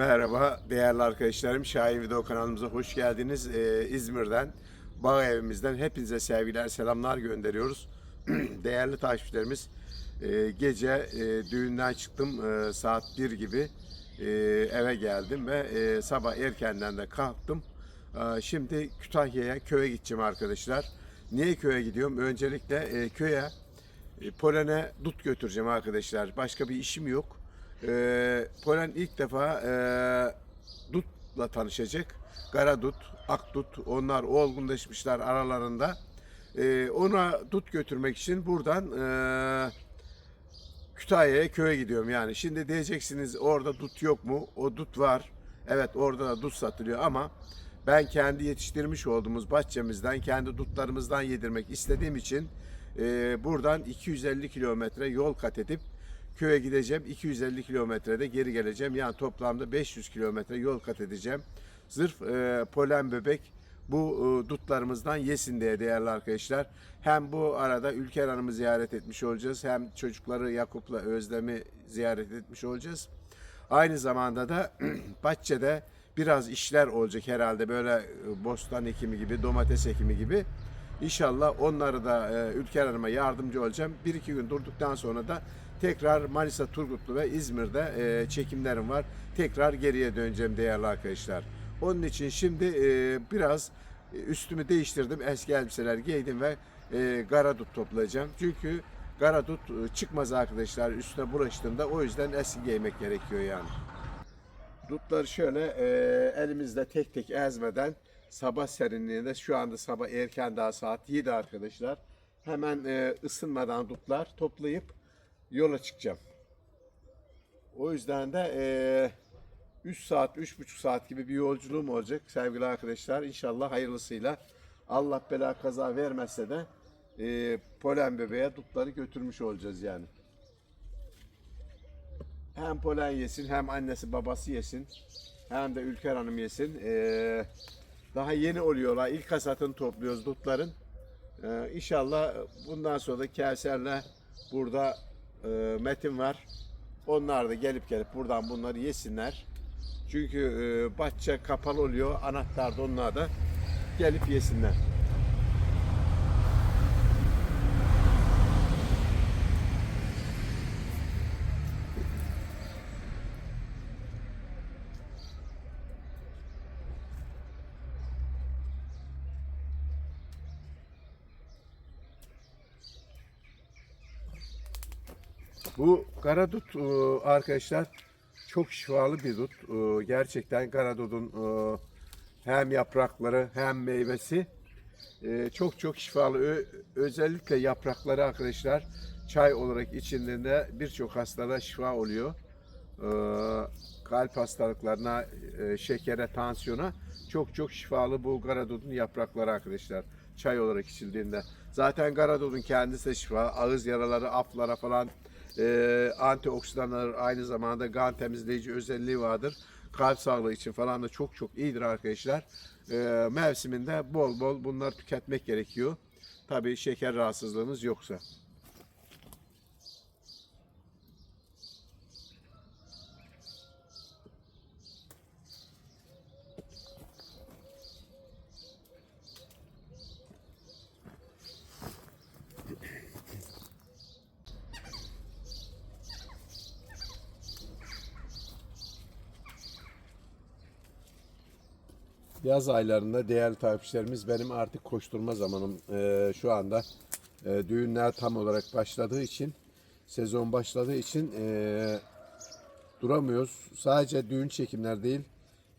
Merhaba değerli arkadaşlarım. Şahin Video kanalımıza hoş geldiniz. Ee, İzmir'den, bağ evimizden hepinize sevgiler, selamlar gönderiyoruz. değerli takipçilerimiz, e, gece e, düğünden çıktım e, saat 1 gibi e, eve geldim ve e, sabah erkenden de kalktım. E, şimdi Kütahya'ya köye gideceğim arkadaşlar. Niye köye gidiyorum? Öncelikle e, köye e, polene dut götüreceğim arkadaşlar. Başka bir işim yok. E, polen ilk defa e, dutla tanışacak. Kara dut, ak dut onlar olgunlaşmışlar aralarında. E, ona dut götürmek için buradan e, Kütahya'ya köye gidiyorum yani. Şimdi diyeceksiniz orada dut yok mu? O dut var. Evet orada da dut satılıyor ama ben kendi yetiştirmiş olduğumuz bahçemizden, kendi dutlarımızdan yedirmek istediğim için e, buradan 250 kilometre yol kat edip köye gideceğim. 250 kilometrede geri geleceğim. Yani toplamda 500 kilometre yol kat edeceğim. Sırf e, polen bebek bu e, dutlarımızdan yesin diye değerli arkadaşlar. Hem bu arada Ülker Hanım'ı ziyaret etmiş olacağız. Hem çocukları Yakup'la Özlem'i ziyaret etmiş olacağız. Aynı zamanda da bahçede biraz işler olacak herhalde böyle e, bostan ekimi gibi, domates ekimi gibi. İnşallah onları da e, Ülker Hanım'a yardımcı olacağım. Bir iki gün durduktan sonra da tekrar Manisa, Turgutlu ve İzmir'de e, çekimlerim var. Tekrar geriye döneceğim değerli arkadaşlar. Onun için şimdi e, biraz e, üstümü değiştirdim. Eski elbiseler giydim ve e, garadut toplayacağım. Çünkü garadut e, çıkmaz arkadaşlar üstüne bulaştığında. O yüzden eski giymek gerekiyor yani. Dutları şöyle e, elimizde tek tek ezmeden sabah serinliğinde şu anda sabah erken daha saat 7 arkadaşlar. Hemen e, ısınmadan dutlar toplayıp yola çıkacağım. O yüzden de e, 3 saat, 3,5 saat gibi bir yolculuğum olacak sevgili arkadaşlar. İnşallah hayırlısıyla Allah bela kaza vermezse de e, polen bebeğe dutları götürmüş olacağız yani. Hem polen yesin hem annesi babası yesin hem de Ülker Hanım yesin. E, daha yeni oluyorlar. İlk hasatını topluyoruz dutların. E, inşallah bundan sonra da Kevser'le burada e, Metin var. Onlar da gelip gelip buradan bunları yesinler. Çünkü e, bahçe kapalı oluyor. Anahtar da onlar da gelip yesinler. Bu karadut e, arkadaşlar çok şifalı bir dut. E, Gerçekten karadutun e, hem yaprakları hem meyvesi çok çok şifalı. Özellikle yaprakları arkadaşlar çay olarak içildiğinde birçok hastalığa şifa oluyor. Kalp hastalıklarına, şekere, tansiyona çok çok şifalı bu garadodun yaprakları arkadaşlar. Çay olarak içildiğinde. Zaten garadodun kendisi de şifa. Ağız yaraları, aflara falan e, antioksidanlar aynı zamanda kan temizleyici özelliği vardır. Kalp sağlığı için falan da çok çok iyidir arkadaşlar. E, mevsiminde bol bol bunlar tüketmek gerekiyor. Tabii şeker rahatsızlığınız yoksa. Yaz aylarında değerli takipçilerimiz benim artık koşturma zamanım Ee, şu anda. e, düğünler tam olarak başladığı için, sezon başladığı için e, duramıyoruz. Sadece düğün çekimler değil,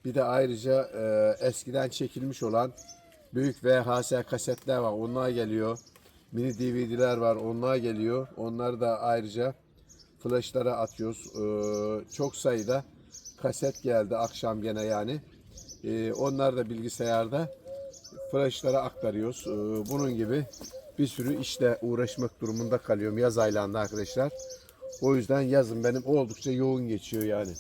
bir de ayrıca e, eskiden çekilmiş olan büyük VHS kasetler var. Onlar geliyor. Mini DVD'ler var. Onlar geliyor. Onları da ayrıca flashlara atıyoruz. Ee, çok sayıda kaset geldi akşam gene yani. Ee, onlar da bilgisayarda flashlara aktarıyoruz. Ee, bunun gibi bir sürü işle uğraşmak durumunda kalıyorum yaz aylarında arkadaşlar. O yüzden yazın benim oldukça yoğun geçiyor yani.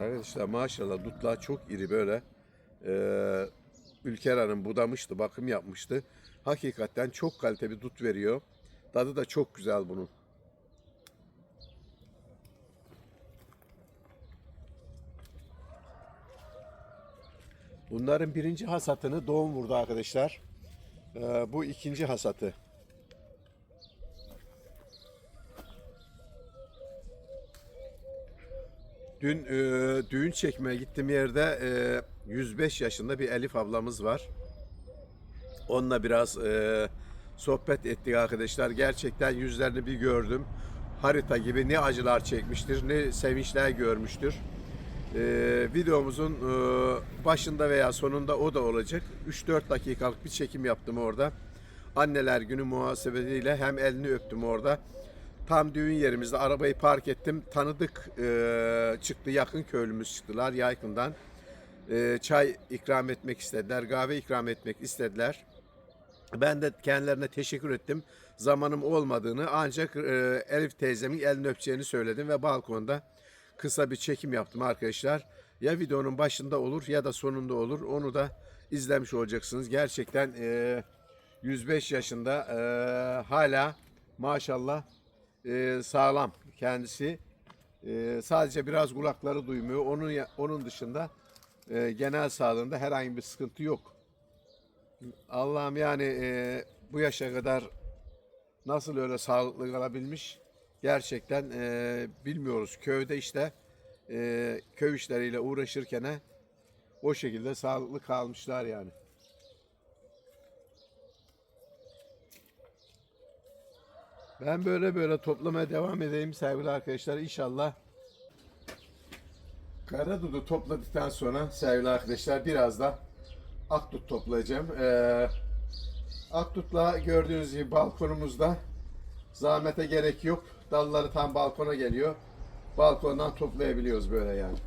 Arkadaşlar maşallah dutlar çok iri böyle. Ee, Ülker Hanım budamıştı, bakım yapmıştı. Hakikaten çok kalite bir dut veriyor. Tadı da çok güzel bunun. Bunların birinci hasatını doğum vurdu arkadaşlar. Ee, bu ikinci hasatı. Dün e, düğün çekmeye gittiğim yerde e, 105 yaşında bir Elif ablamız var. Onunla biraz e, sohbet ettik arkadaşlar. Gerçekten yüzlerini bir gördüm. Harita gibi ne acılar çekmiştir, ne sevinçler görmüştür. E, videomuzun e, başında veya sonunda o da olacak. 3-4 dakikalık bir çekim yaptım orada. Anneler günü muhasebesiyle hem elini öptüm orada. Tam düğün yerimizde arabayı park ettim. Tanıdık e, çıktı, yakın köylümüz çıktılar Yaykın'dan. E, çay ikram etmek istediler, kahve ikram etmek istediler. Ben de kendilerine teşekkür ettim. Zamanım olmadığını ancak e, Elif teyzemin elini öpeceğini söyledim ve balkonda kısa bir çekim yaptım arkadaşlar. Ya videonun başında olur ya da sonunda olur. Onu da izlemiş olacaksınız. Gerçekten e, 105 yaşında e, hala maşallah e, sağlam kendisi. E, sadece biraz kulakları duymuyor. Onun onun dışında e, genel sağlığında herhangi bir sıkıntı yok. Allah'ım yani e, bu yaşa kadar nasıl öyle sağlıklı kalabilmiş gerçekten e, bilmiyoruz. Köyde işte e, köy işleriyle uğraşırken o şekilde sağlıklı kalmışlar yani. Ben böyle böyle toplamaya devam edeyim sevgili arkadaşlar. İnşallah Karadudu topladıktan sonra sevgili arkadaşlar biraz da akdut toplayacağım. Ee, akdutla gördüğünüz gibi balkonumuzda zahmete gerek yok. Dalları tam balkona geliyor. Balkondan toplayabiliyoruz böyle yani.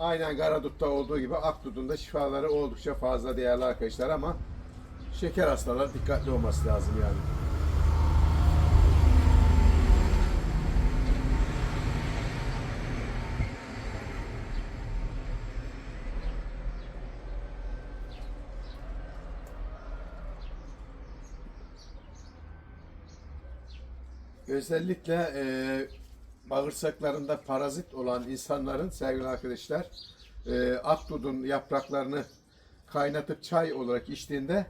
Aynen Karadut'ta olduğu gibi Akdut'un da şifaları oldukça fazla değerli arkadaşlar ama şeker hastaları dikkatli olması lazım yani. Özellikle e, bağırsaklarında parazit olan insanların sevgili arkadaşlar e, akdudun yapraklarını kaynatıp çay olarak içtiğinde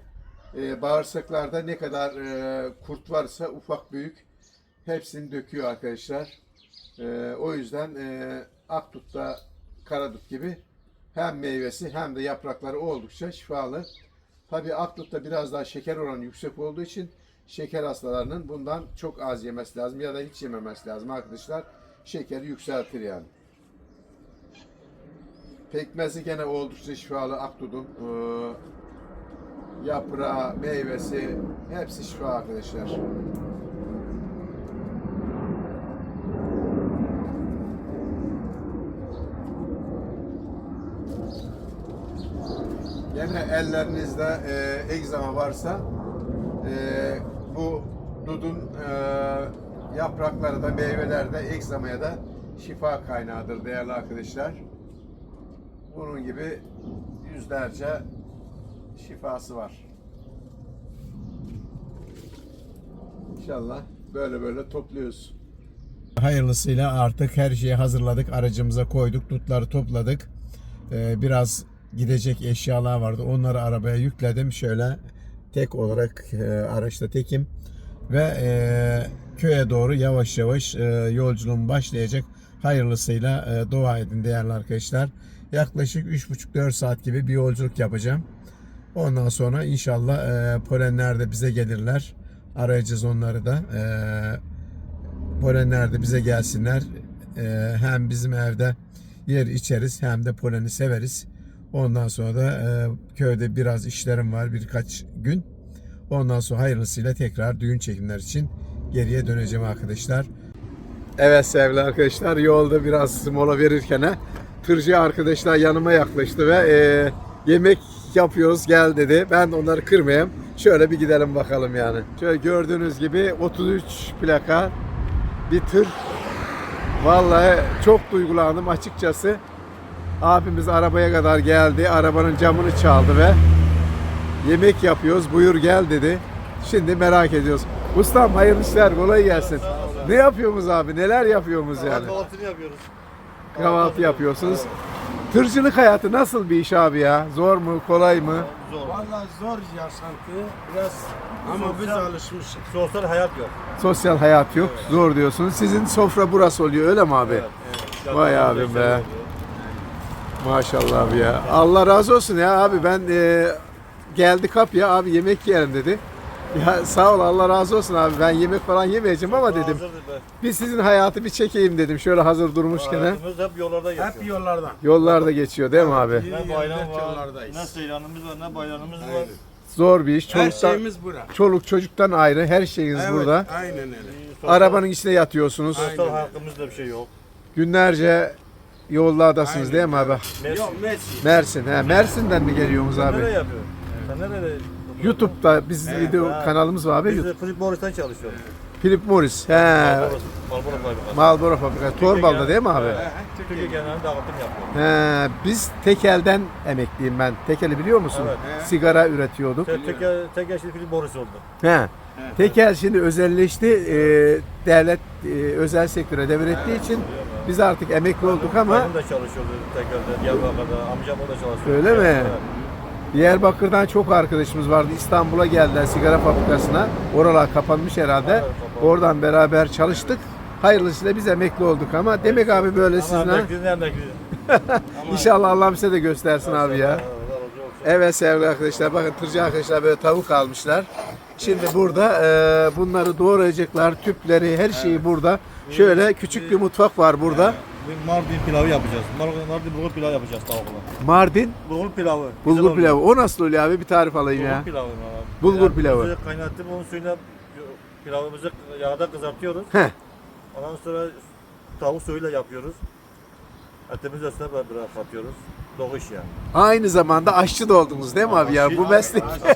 e, bağırsaklarda ne kadar e, kurt varsa ufak büyük hepsini döküyor arkadaşlar. E, o yüzden e, akdutta karadut gibi hem meyvesi hem de yaprakları oldukça şifalı. Tabii akdutta biraz daha şeker oranı yüksek olduğu için şeker hastalarının bundan çok az yemesi lazım ya da hiç yememesi lazım arkadaşlar. Şekeri yükseltir yani. Pekmezi gene oldukça şifalı akdudun. Ee, yaprağı, meyvesi hepsi şifa arkadaşlar. Gene ellerinizde e, egzama varsa e, bu dudun e, yaprakları da meyveler de egzamaya da şifa kaynağıdır değerli arkadaşlar. Bunun gibi yüzlerce şifası var. İnşallah böyle böyle topluyoruz. Hayırlısıyla artık her şeyi hazırladık. Aracımıza koyduk. Dutları topladık. Ee, biraz gidecek eşyalar vardı. Onları arabaya yükledim. Şöyle tek olarak e, araçta tekim. Ve e, köye doğru yavaş yavaş e, yolculuğum başlayacak. Hayırlısıyla e, dua edin değerli arkadaşlar. Yaklaşık 3,5-4 saat gibi bir yolculuk yapacağım. Ondan sonra inşallah e, polenler de bize gelirler. Arayacağız onları da. E, polenler de bize gelsinler. E, hem bizim evde yer içeriz hem de poleni severiz. Ondan sonra da e, köyde biraz işlerim var birkaç gün. Ondan sonra hayırlısıyla tekrar düğün çekimler için geriye döneceğim arkadaşlar. Evet sevgili arkadaşlar yolda biraz mola verirken tırcı arkadaşlar yanıma yaklaştı ve e, yemek yapıyoruz gel dedi. Ben onları kırmayayım. Şöyle bir gidelim bakalım yani. Şöyle gördüğünüz gibi 33 plaka bir tır. Vallahi çok duygulandım açıkçası. Abimiz arabaya kadar geldi. Arabanın camını çaldı ve yemek yapıyoruz. Buyur gel dedi. Şimdi merak ediyoruz. Ustam hayırlı işler kolay gelsin. Ne yapıyorsunuz abi? Neler yapıyorsunuz yani? Kahvaltını yapıyoruz. Kahvaltı yapıyorsunuz. Tırcılık hayatı nasıl bir iş abi ya? Zor mu, kolay mı? Zor. Valla zor yaşantı biraz ama biz alışmışız. Sosyal hayat yok. Sosyal hayat yok. Zor diyorsunuz. Sizin sofra burası oluyor öyle mi abi? Evet. Vay abim be. Maşallah abi ya. Allah razı olsun ya abi ben e, geldi kapıya abi yemek yiyelim dedi. Ya sağ ol Allah razı olsun abi ben yemek falan yemeyeceğim ama dedim. Bir sizin hayatı bir çekeyim dedim şöyle hazır durmuşken. ha. Hayatımız hep yollarda geçiyor. Hep yollardan. Yollarda geçiyor değil mi abi? Ne bayram var, yollardayız. ne seyranımız var, ne bayramımız var. Zor bir iş. Her Çoluktan, şeyimiz bura. çoluk çocuktan ayrı her şeyiniz Evet, burada. aynen öyle. Arabanın içine yatıyorsunuz. Sosyal hakkımızda bir şey yok. Günlerce yollardasınız Aynen. değil mi abi? Mersin. Yok Messi. Mersin. He, Mersin'den mi geliyorsunuz abi? nereye yapıyorsun? Sen nereye? YouTube'da biz video kanalımız var abi. Biz YouTube. de Philip Morris'ten çalışıyoruz. Philip Morris. He. Marlboro fabrikası. Marlboro fabrikası. Torbalı'da değil mi abi? Türkiye genelinde dağıtım yapıyor. He, biz tekelden emekliyim ben. Tekeli biliyor musun? Evet. Sigara üretiyorduk. Tek tek tek şimdi Philip Morris oldu. He. Tekel şimdi özelleşti. Ee, devlet e, özel sektöre devrettiği için biz artık emekli olduk ama Benim de çalışıyordu tekelde Diyarbakır'da. Amcam orada çalışıyor. Öyle mi? Evet. Diyarbakır'dan çok arkadaşımız vardı. İstanbul'a geldiler sigara fabrikasına. Oralar kapanmış herhalde. Evet. Oradan beraber çalıştık. Hayırlısıyla biz emekli olduk ama demek abi böyle Ama sizin ha? emekli ne emekli? İnşallah Allah size de göstersin abi ya. Allah. Evet sevgili arkadaşlar bakın tırcı arkadaşlar böyle tavuk almışlar. Şimdi burada e, bunları doğrayacaklar. Tüpleri her şeyi burada. Şöyle küçük bir mutfak var burada. Bir Mardin pilavı yapacağız. Mardin, Mardin bulgur pilavı yapacağız tavukla. Mardin Bulgur pilavı. Güzel bulgur oluyor. pilavı. O nasıl oluyor abi? Bir tarif alayım Bulgur ya. pilavı. abi. Bulgur Yani pilavı. Bizi kaynatıp onun suyuna pilavımızı yağda kızartıyoruz. Heh. Ondan sonra tavuk suyuyla yapıyoruz. Etimizi üstüne bırak atıyoruz. Doğuş yani. Aynı zamanda aşçı da oldunuz değil mi abi ya? Bu meslek değil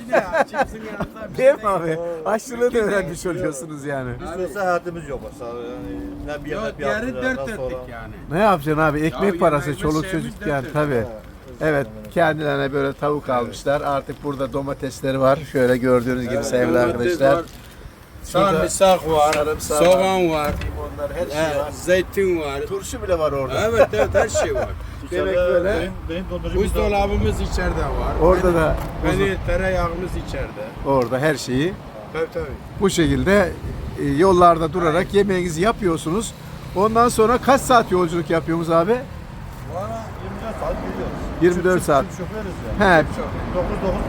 şey mi abi? Aşçılığı da öğrenmiş oluyorsunuz yani. Biz olsa hayatımız yok aslında. Yani ne bir Yok yemek diğeri yaptılar, dört ondan sonra- ettik yani. Ne yapacaksın abi? Ekmek Ya parası, yemeğimiz, çoluk şeyimiz çocuk yani dört tabii. Evet. Kendilerine böyle tavuk almışlar. Artık burada domatesleri var. Şöyle gördüğünüz gibi sevgili arkadaşlar. Sarımsak var, Sarımsak var. soğan var, Limonlar, her şey he, var. zeytin var. Turşu bile var orada. Evet evet her şey var. Demek böyle. Benim, benim dondurucumuz da- Buzdolabımız içeride var. Orada da Beni tereyağımız içeride. orada her şeyi Tabii tabii. bu şekilde e, yollarda durarak yemeğinizi yapıyorsunuz. Ondan sonra kaç saat yolculuk yapıyorsunuz abi? Valla 24 saat gidiyoruz. 24 Çift- saat. çift Şoförüz yani. He, 9-9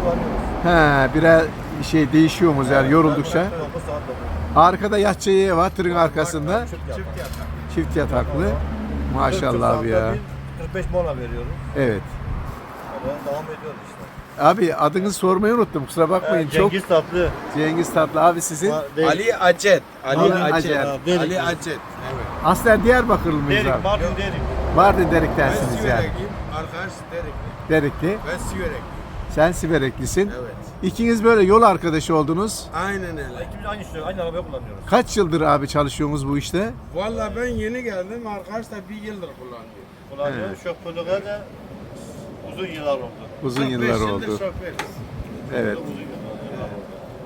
kullanıyoruz. he birer şey değişiyorsunuz yani yoruldukça. 9 saat 9. Arkada yatçı var tırın arkasında. Çift yatak. Çift yataklı. 40 Maşallah abi ya. Saatte bir 45 mola veriyoruz. Evet. Öyle devam ediyoruz işte. Abi adınızı sormayı unuttum. Kusura bakmayın. Ee, Çok Cengiz Tatlı. Cengiz Tatlı abi sizin. Değil. Ali Acet. Ali, Ali Acet. Acet. Derik. Ali Acet. Evet. Aslen Diyarbakırlı mıyız Derik, abi? Mardin Derik. Mardin Ben yani. Siverekliyim. Arkadaş Derikli. Derikli. Ben Siverekliyim. Sen Sivereklisin. Evet. İkiniz böyle yol arkadaşı oldunuz. Aynen öyle. İkimiz aynı şey, aynı arabayı kullanıyoruz. Kaç yıldır abi çalışıyorsunuz bu işte? Valla ben yeni geldim. Arkadaş da bir yıldır kullanıyor. Kullanıyoruz. Şoförlüğe de uzun yıllar oldu. Uzun 45 yıllar oldu. Evet.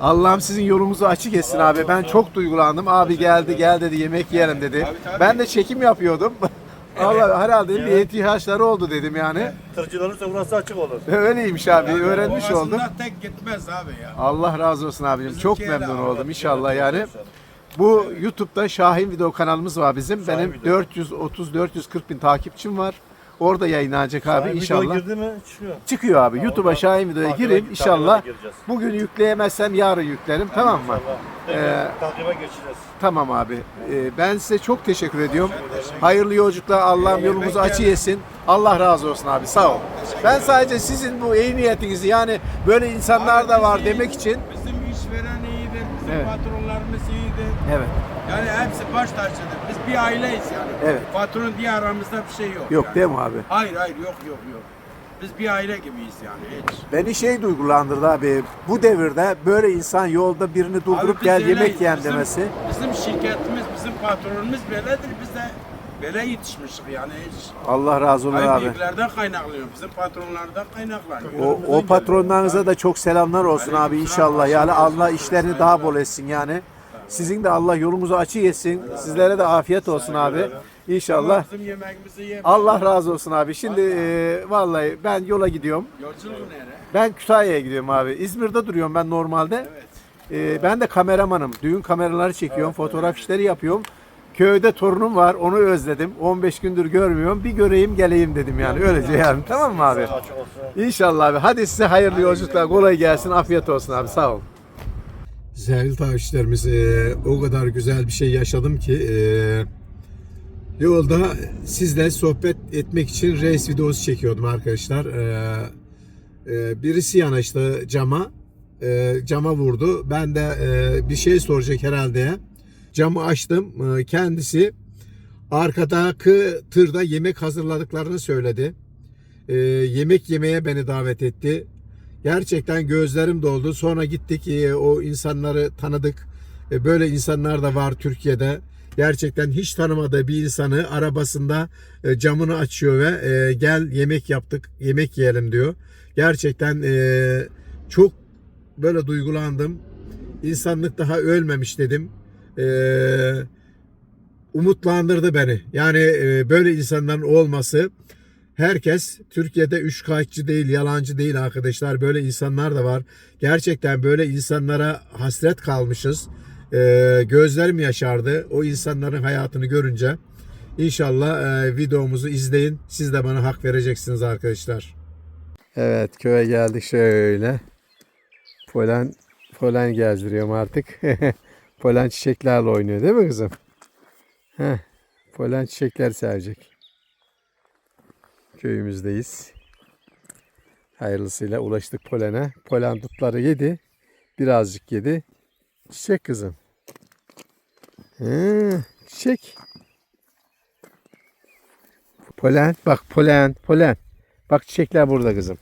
Allah'ım sizin yolunuzu açık etsin abi. Ben çok duygulandım. Abi geldi gel dedi yemek yiyelim dedi. Tabii. Ben de çekim yapıyordum. Allah herhalde bir Evet. ihtiyaçları oldu dedim yani. Tırcıların burası açık olur. Öyleymiş abi öğrenmiş oldum. tek gitmez abi ya. Allah razı olsun abicim. Çok memnun oldum inşallah yani. Bu YouTube'da Şahin video kanalımız var bizim. Şahin Benim Video. 430-440 bin takipçim var. Orada yayınlanacak abi Video inşallah. girdi mi çıkıyor. Çıkıyor abi. YouTube'a Şahin videoya takibe inşallah. Bugün yükleyemezsem yarın yüklerim tamam mı? Ee, Takibe geçeceğiz. Tamam abi. Ee, ben size çok teşekkür ediyorum. Hayırlı yolculuklar. Allah'ım yolumuzu açı yesin. Allah razı olsun abi. Sağ ol. Ben sadece sizin bu iyi niyetinizi yani böyle insanlar da var demek için Bizim işveren iyidir, bizim Evet. patronlarımız iyidir. Evet. Yani hepsi baş tacıdır. Biz bir aileyiz yani. Evet. Patron diye aramızda bir şey yok. Yok yani. değil mi abi? Hayır hayır yok yok yok. Biz bir aile gibiyiz yani hiç. Beni şey duygulandırdı abi. Bu devirde böyle insan yolda birini durdurup Abi gel öyleyiz. yemek yiyen Bizim- demesi. Bizim şirketimiz, bizim patronumuz böyledir. Biz de Böyle yetişmiştik yani hiç. Allah razı olsun abi. büyüklerden kaynaklanıyor. Bizim patronlardan kaynaklanıyor. O, o patronlarınıza da çok selamlar olsun abi inşallah. Yani Allah işlerini daha bol etsin yani. Sizin de Allah yolumuzu açık etsin. Sizlere de afiyet olsun abi. İnşallah. Allah razı olsun abi. Şimdi e, vallahi ben yola gidiyorum. Yolculuk nere? Ben Kütahya'ya gidiyorum abi. İzmir'de duruyorum ben normalde. E, ben de kameramanım. Düğün kameraları çekiyorum. fotoğraf işleri yapıyorum. Köyde torunum var. Onu özledim. 15 gündür görmüyorum. Bir göreyim geleyim dedim yani. Öylece yani. Tamam mı abi? İnşallah abi. Hadi size hayırlı yolculuklar. Kolay gelsin. Afiyet olsun abi. Sağ ol. Sevgili takipçilerimiz e, o kadar güzel bir şey yaşadım ki e, yolda sizle sohbet etmek için reis videosu çekiyordum arkadaşlar. E, e, birisi yanaştı cama. E, cama vurdu. Ben de e, bir şey soracak herhalde. Camı açtım. E, kendisi arkadaki tırda yemek hazırladıklarını söyledi. E, yemek yemeye beni davet etti. Gerçekten gözlerim doldu. Sonra gittik e, o insanları tanıdık. E, Böyle insanlar da var Türkiye'de. Gerçekten hiç tanımadığı bir insanı arabasında e, camını açıyor ve gel yemek yaptık, yemek yiyelim diyor. Gerçekten çok böyle duygulandım. İnsanlık daha ölmemiş dedim. Umutlandırdı beni. Yani böyle insanların olması herkes Türkiye'de üç kayıtçı değil, yalancı değil arkadaşlar. Böyle insanlar da var. Gerçekten böyle insanlara hasret kalmışız. Ee, gözlerim yaşardı o insanların hayatını görünce. İnşallah e, videomuzu izleyin. Siz de bana hak vereceksiniz arkadaşlar. Evet köye geldik şöyle. Polen polen gezdiriyorum artık. polen çiçeklerle oynuyor değil mi kızım? Heh, polen çiçekler sevecek köyümüzdeyiz. Hayırlısıyla ulaştık polene. Polen dutları yedi. Birazcık yedi. Çiçek kızım. Hı, çiçek. Polen. Bak polen. Polen. Bak çiçekler burada kızım.